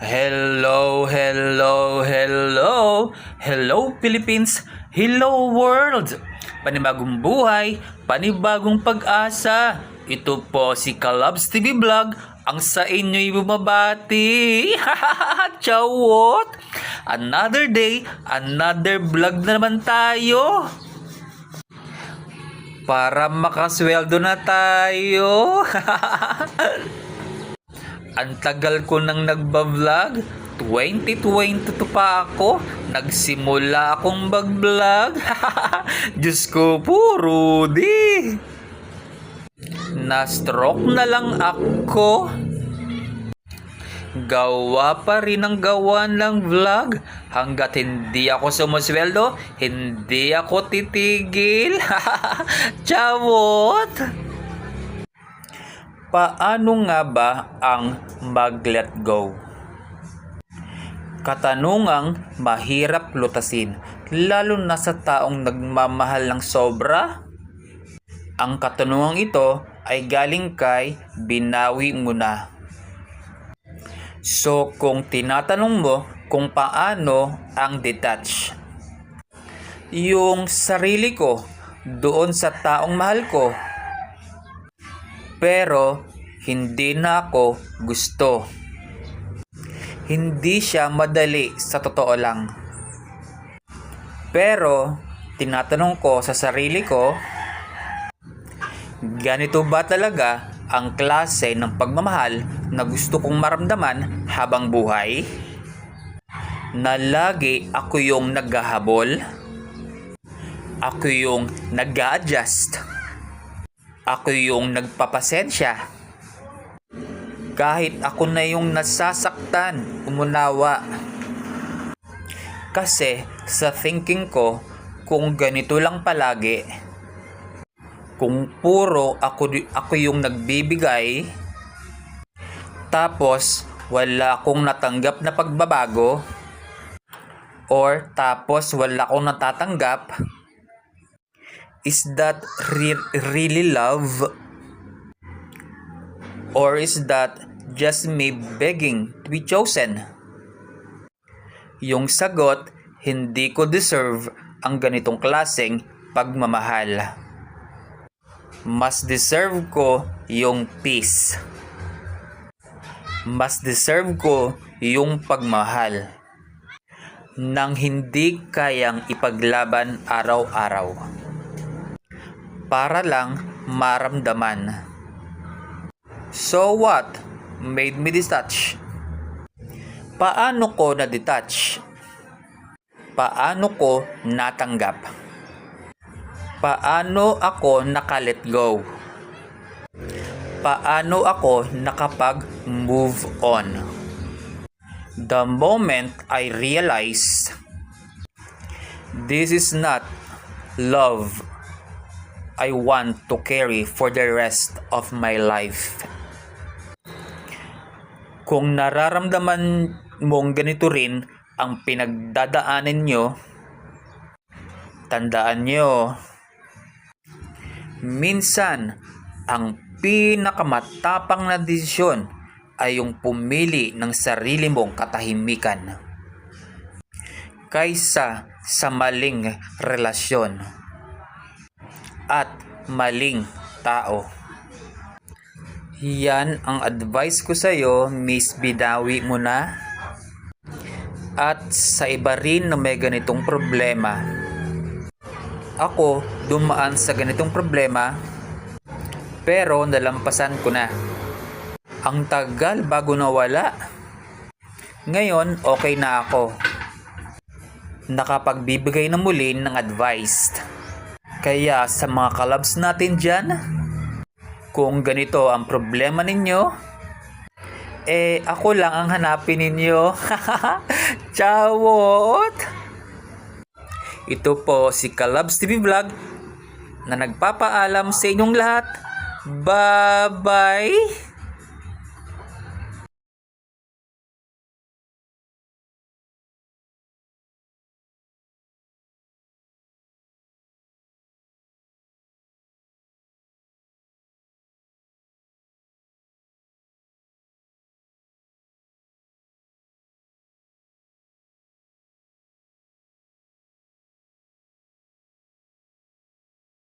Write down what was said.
Hello, hello, hello. Hello Philippines. Hello world. Panibagong buhay, panibagong pag-asa. Ito po si Kalabs TV Vlog ang sa inyo'y bumabati. Chawot! Another day, another vlog na naman tayo. Para makasweldo na tayo. Ang tagal ko nang nagbablog. 2022 pa ako. Nagsimula akong mag-vlog. Diyos ko po, Rudy. Na-stroke na lang ako. Gawa pa rin ang gawa ng vlog. Hanggat hindi ako sumusweldo, hindi ako titigil. Chawot! Paano nga ba ang mag-let go? Katanungang mahirap lutasin, lalo na sa taong nagmamahal ng sobra. Ang katanungang ito ay galing kay Binawi Muna. So kung tinatanong mo kung paano ang detach, yung sarili ko doon sa taong mahal ko, pero hindi na ako gusto. Hindi siya madali sa totoo lang. Pero tinatanong ko sa sarili ko, ganito ba talaga ang klase ng pagmamahal na gusto kong maramdaman habang buhay? Na lagi ako yung naghahabol? Ako yung nag adjust Ako yung nagpapasensya? Kahit ako na yung nasasaktan, umunawa. Kasi sa thinking ko, kung ganito lang palagi, kung puro ako, ako yung nagbibigay, tapos wala akong natanggap na pagbabago, or tapos wala akong natatanggap, is that re- really love? Or is that just me begging to be chosen? Yung sagot, hindi ko deserve ang ganitong klaseng pagmamahal. Mas deserve ko yung peace. Mas deserve ko yung pagmahal nang hindi kayang ipaglaban araw-araw. Para lang maramdaman. So what made me detach? Paano ko na-detach? Paano ko natanggap? Paano ako naka-let go? Paano ako nakapag-move on? The moment I realized this is not love I want to carry for the rest of my life. Kung nararamdaman mong ganito rin ang pinagdadaanan nyo, tandaan nyo, minsan ang pinakamatapang na desisyon ay yung pumili ng sarili mong katahimikan kaysa sa maling relasyon at maling tao. Yan ang advice ko sa iyo, Miss Bidawi mo na. At sa iba rin na may ganitong problema. Ako, dumaan sa ganitong problema, pero nalampasan ko na. Ang tagal bago nawala. Ngayon, okay na ako. Nakapagbibigay na muli ng advice. Kaya sa mga kalabs natin dyan, kung ganito ang problema ninyo, eh ako lang ang hanapin ninyo. Chawot! Ito po si Kalabs TV Vlog na nagpapaalam sa inyong lahat. Bye-bye!